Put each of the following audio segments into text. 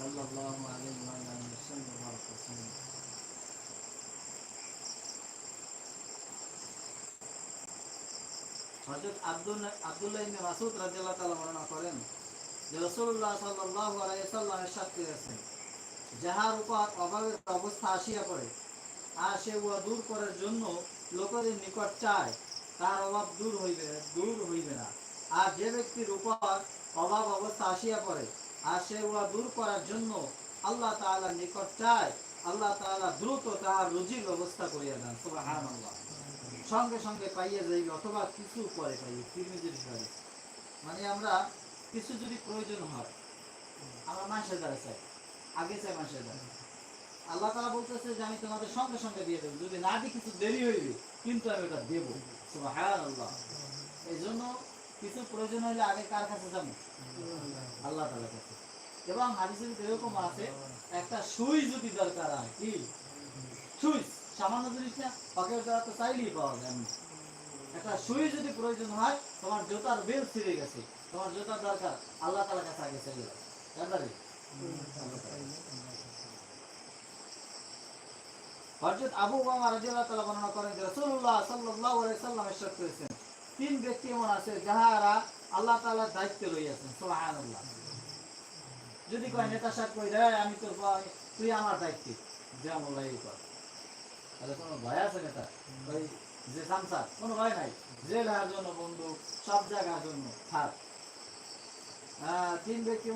صلى الله عليه وعلى اله وسلم وبارك وسلم হযরত আব্দুল্লাহ আব্দুল্লাহ ইবনে মাসউদ রাদিয়াল্লাহু তাআলা বর্ণনা করেন যে রাসূলুল্লাহ সাল্লাল্লাহু আলাইহি ওয়াসাল্লাম ইরশাদ করেছেন যাহার উপর অভাবের অবস্থা আসিয়া পড়ে আর সে উহা দূর করার জন্য লোকেদের নিকট চায় তার অভাব দূর হইবে দূর হইবে না আর যে ব্যক্তির উপর অভাব অবস্থা আসিয়া পড়ে আর সে উহা দূর করার জন্য আল্লাহ তাআলার নিকট চায়, আল্লাহ তাআলা দ্রুত তাহার রুজির ব্যবস্থা করিয়া দেন, সুবহানাল্লাহ। সঙ্গে সঙ্গে পাইয়া যাইবে, অথবা কিছু পরে পাইবে তিরমিজির হাদিস মানে আমরা কিছু যদি প্রয়োজন হয়, আমরা মাসের দ্বারা চাই, আগে চাই মাসের দ্বারা। আল্লাহ তাআলা বলতেছে যে, আমি তোমাদের সঙ্গে সঙ্গে দিয়ে দেবো, যদি না দিই কিছু দেরি হইবে, কিন্তু আমি ওটা দেবো। সুবহানাল্লাহ। এই জন্য কিছু প্রয়োজন হলে আগে কার কাছে যাব? আল্লাহ তাআলার কাছে। এবং হাদিসের এরকম আছে, একটা সুই যদি দরকার হয়, কি? সুই, সামান্য জিনিস না পকেট দ্বারা তো চাইলেই পাওয়া যায় না। একটা সুই যদি প্রয়োজন হয়, তোমার জোতার বেল ছিঁড়ে গেছে, তোমার জোতার দরকার, আল্লাহ তাআলার কাছে আগে চাইলে জানতারে হযরত আবু উমামা রাদিয়াল্লাহু তাআলা বর্ণনা করেন যে রাসূলুল্লাহ সাল্লাল্লাহু আলাইহি সাল্লাম করেছেন তিন ব্যক্তি এমন আছে যাহারা আল্লাহ তাআলার দায়িত্বে রইয়াছেন সুবহানাল্লাহ। যদি কয় নেতা সাহেব কই রে আমি তোর তুই আমার দায়িত্বে। যে আমল এই কর তাহলে কোনো ভয় আছে নেতা? ওই যে সামসার কোনো ভয় নাই। জেলার জন্য বন্ধু সব জায়গার জন্য থাক তিন ব্যক্তি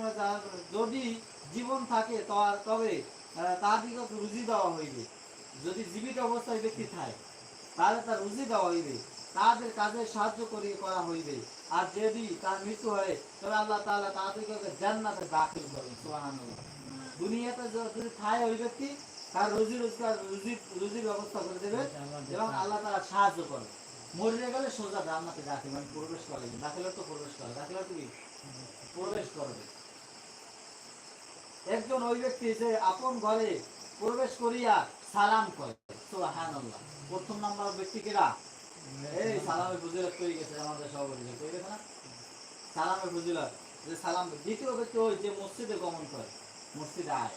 যদি জীবন থাকে তবে আহ, তাহাদিগকে রুজি দেওয়া হইবে। যদি জীবিত অবস্থায় ব্যক্তি থাকে তাহলে তার রুজি দেওয়া হইবে। তাদের কাজে সাহায্য করিয়ে করা হইবে। আর যদি তার মৃত্যু হয়, তবে আল্লাহ তাআলা তাদেরকে জান্নাতে দাখিল করবেন, সুবহানাল্লাহ। দুনিয়াতে যদি থাকে ওই ব্যক্তি, তার রুজি রোজগার, রুজি, রুজির ব্যবস্থা করে দেবে এবং আল্লাহ তাআলা সাহায্য করবে। মরে গেলে সোজা জান্নাতে দাখিল মানে প্রবেশ করে দাখিলের তো প্রবেশ করে দাখিলের তো কি? প্রবেশ করবে। একজন ওই ব্যক্তি যে আপন ঘরে প্রবেশ করিয়া সালাম করে, সুবহানাল্লাহ। প্রথম নাম্বার ব্যক্তি কিরা এই সালামের ফজিলত কই গেছে আমাদের সভাপতি কই গেছে না? সালামের ফজিলত, যে সালাম, দ্বিতীয় ব্যক্তি ওই যে মসজিদে গমন করে, মসজিদে আয়।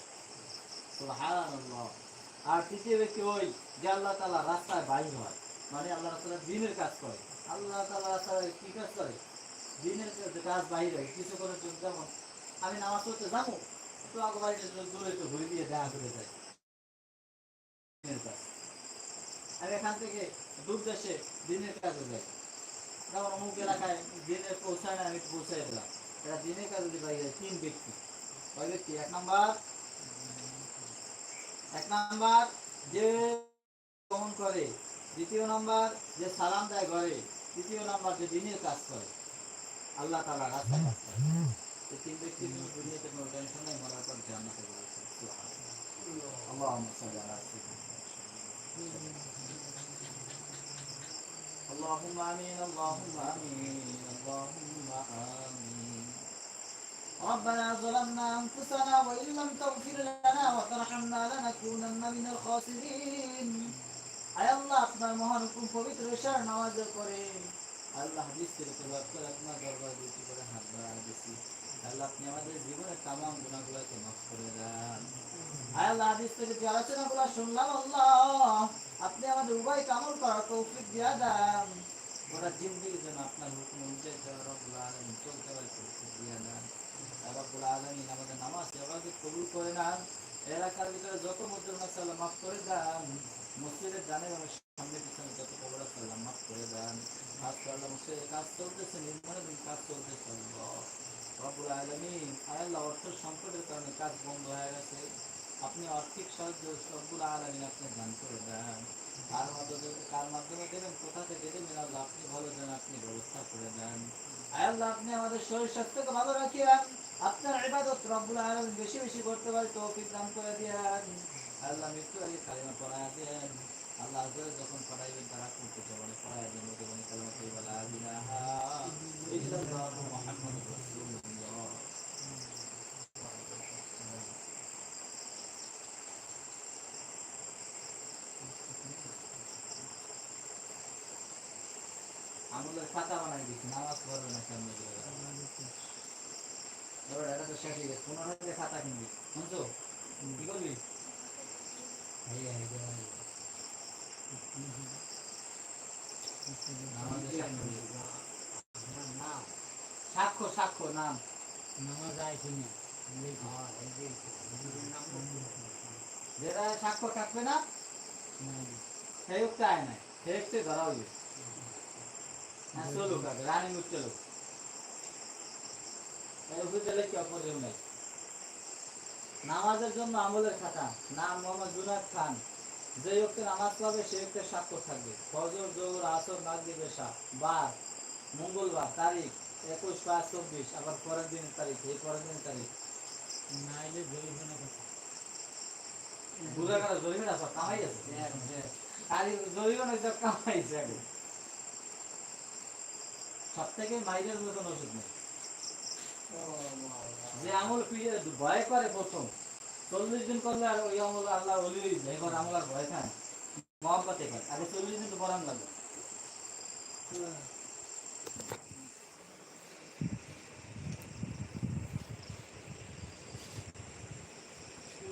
সুবহানাল্লাহ। আর তৃতীয় ব্যক্তি ওই যে আল্লাহ তাআলা রাস্তায় বাইর হয় মানে আল্লাহ তাআলা দিনের কাজ করে। আল্লাহ তাআলা রাস্তায় কি কাজ করে? দিনের কাজ- বাইরে হয়, কিছু জন্য যেমন, আমি নামাজ পড়তে যাব তো আগে বাড়িতে দূরে একটু ঘুরে দিয়ে দেখা করে যাই। দিনের কাজ। আর এখান থেকে দূর দেশে দিনের কাজে যায়। যেমন অমুক এলাকায় দিনের পৌঁছায় না, আমি পৌঁছাই দিলাম এরা দিনের কাজে পাই যায়, তিন ব্যক্তি। কয় ব্যক্তি? এক নাম্বার এক নাম্বার যে গমন করে, দ্বিতীয় নাম্বার যে সালাম দেয় ঘরে, তৃতীয় নাম্বার যে দিনের কাজ করে। আল্লাহ তালা রাস্তা কাজ করে। তিন ব্যক্তির দুনিয়াতে কোনো টেনশন নেই, মরার পর জান্নাতে বলেছে আল্লাহ اللهم امين اللهم امين اللهم امين ربنا ظلمنا انفسنا وان لم تغفر لنا وترحمنا لنكونن من الخاسرين আয় আল্লাহ আপনার মহান হুকুম পবিত্র এশার নামাজের পরে আল্লাহ হাদিস থেকে তেলাওয়াত করে আপনার দরবারে দুটি করে হাত বাড়ায় দিছি আল্লাহ আপনি আমাদের জীবনের তামাম গুণাগুলোকে মাফ করে দেন। আল্লাহ, হাদিস থেকে যে আলোচনাগুলো শুনলাম, আল্লাহ, আপনি আমাদের উভয় কামল করার তৌফিক দিয়া দেন। ওরা জিন্দিগি যেন আপনার হুকুম অনুযায়ী চলতে পারে, তৌফিক দিয়া দেন। রব্বুল আলামিন আমাদের নামাজ সেবাকে কবুল করে নেন। এলাকার ভিতরে যত মধ্যে মাসাল্লাহ মাফ করে দেন, মসজিদের জানে সামনে পিছনে যত কবর আছে মাফ করে দেন। কাজ করলাম মসজিদের কাজ চলতেছে, নির্মাণের কাজ চলতেছে আল্লাহ রব্বুল আলামিন আয় আল্লাহ অর্থ সংকটের কারণে কাজ বন্ধ হয়ে গেছে। আপনি আর্থিক সাহায্য রব্বুল আলামিন আপনি দান করে দেন। কার মাধ্যমে কার মাধ্যমে দেবেন, কোথা থেকে দেবেন, আল্লাহ আপনি ভালো দেন আপনি ব্যবস্থা করে দেন। আল্লাহ, আপনি আমাদের শরীর স্বাস্থ্যকে ভালো রাখিয়া আপনার ইবাদত রব্বুল আলামিন বেশি বেশি করতে পারি, তৌফিক দান করে দিয়েন আল্লাহ, মৃত্যু আগে কালিমা পড়ায় দেন। আল্লাহ আজরে যখন পড়াইবেন তারা করতে পারে পড়ায় দেন। ওকে কালিমা লা ইলাহা ইল্লাল্লাহু আমলের খাতা বানাই দিচ্ছি নামাজ পড়বে না এবার এটা তো শেষ হয়ে গেছে পনেরো হাজার খাতা কিনবি। শুনছো? কি করবি? সাক্ষ্য। সাক্ষ্য নাম। যেটা সাক্ষ্য থাকবে না সেই হচ্ছে আয় নাই। সেই হচ্ছে ধরা হইবে। রানী কি নাই নামাজের জন্য আমলের খাতা। নাম মোহাম্মদ জুনাদ খান। যে ব্যক্তি নামাজ পড়বে সে ব্যক্তির স্বাক্ষর থাকবে। ফজর জোর আসর মাগরিব এশা। বার মঙ্গলবার তারিখ একুশ পাঁচ চব্বিশ। আবার পরের দিনের তারিখ এই পরের দিনের তারিখ। বুঝা গেল জরিমানা সব কামাই আছে। তারিখ জরিমানা সব কামাইছে আগে সব থেকে মাইরের মতন ওষুধ নেই। যে আমল পিড়ে ভয় করে প্রথম। চল্লিশ দিন করলে আর ওই আমল আল্লাহ অলি এবার আমল আর ভয় খান মহব্বতে খায় আগে চল্লিশ দিন তো পড়ান লাগবে।